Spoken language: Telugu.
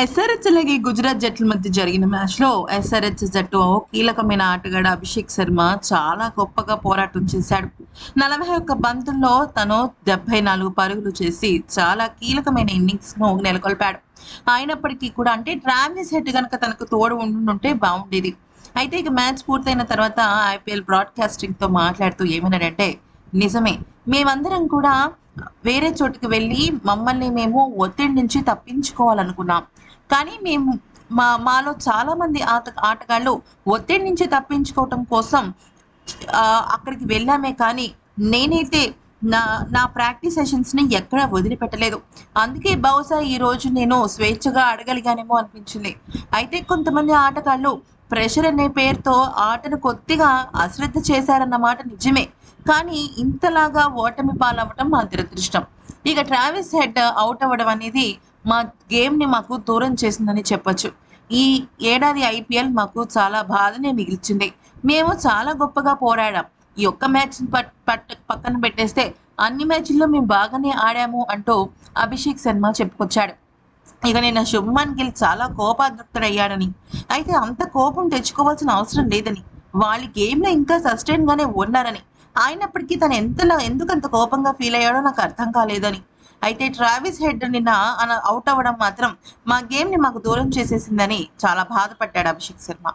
ఎస్ఆర్హెచ్ అలాగే గుజరాత్ జట్ల మధ్య జరిగిన మ్యాచ్లో ఎస్ఆర్హెచ్ జట్టు కీలకమైన ఆటగాడు అభిషేక్ శర్మ చాలా గొప్పగా పోరాటం చేశాడు. నలభై ఒక్క బంతుల్లో తను డెబ్బై నాలుగు పరుగులు చేసి చాలా కీలకమైన ఇన్నింగ్స్ను నెలకొల్పాడు. అయినప్పటికీ కూడా అంటే ట్రావెలిస్ హెడ్ కనుక తనకు తోడు ఉండుంటే బాగుండేది అయితే ఇక మ్యాచ్ పూర్తయిన తర్వాత ఐపీఎల్ బ్రాడ్కాస్టింగ్తో మాట్లాడుతూ ఏమన్నాడంటే నిజమే మేమందరం కూడా వేరే చోటుకి వెళ్ళి మమ్మల్ని మేము ఒత్తిడి నుంచి తప్పించుకోవాలనుకున్నాం. కానీ మేము మా మాలో చాలా మంది ఆట ఆటగాళ్ళు ఒత్తిడి నుంచి తప్పించుకోవటం కోసం అక్కడికి వెళ్ళామే కానీ నేనైతే నా నా ప్రాక్టీస్ సెషన్స్ని ఎక్కడ వదిలిపెట్టలేదు. అందుకే బహుశా ఈ రోజు నేను స్వేచ్ఛగా ఆడగలిగానేమో అనిపించింది. అయితే కొంతమంది ఆటగాళ్ళు ప్రెషర్ అనే పేరుతో ఆటను కొద్దిగా అశ్రద్ధ చేశారన్నమాట నిజమే. కానీ ఇంతలాగా ఓటమి పాలవ్వటం మా దురదృష్టం. ఇక ట్రావెల్స్ హెడ్ అవుట్ అవ్వడం అనేది మా గేమ్ని మాకు దూరం చేసిందని చెప్పొచ్చు. ఈ ఏడాది ఐపీఎల్ మాకు చాలా బాధనే మిగిల్చింది. మేము చాలా గొప్పగా పోరాడాం. ఈ ఒక్క మ్యాచ్ పట్ పక్కన పెట్టేస్తే అన్ని మ్యాచ్ల్లో మేము బాగానే ఆడాము అంటూ అభిషేక్ శర్మ చెప్పుకొచ్చాడు. ఇక నిన్న శుభ్మన్ గిల్ చాలా కోపాద్రుక్తుడయ్యాడని. అయితే అంత కోపం తెచ్చుకోవాల్సిన అవసరం లేదని. వాళ్ళ గేమ్లో ఇంకా సస్టైన్ గానే ఉన్నారని. అయినప్పటికీ తను ఎంతలా ఎందుకు అంత కోపంగా ఫీల్ అయ్యాడో నాకు అర్థం కాలేదని. అయితే ట్రావిస్ హెడ్ నిన్న అవుట్ అవ్వడం మాత్రం మా గేమ్ని మాకు దూరం చేసేసిందని చాలా బాధపడ్డాడు అభిషేక్ శర్మ.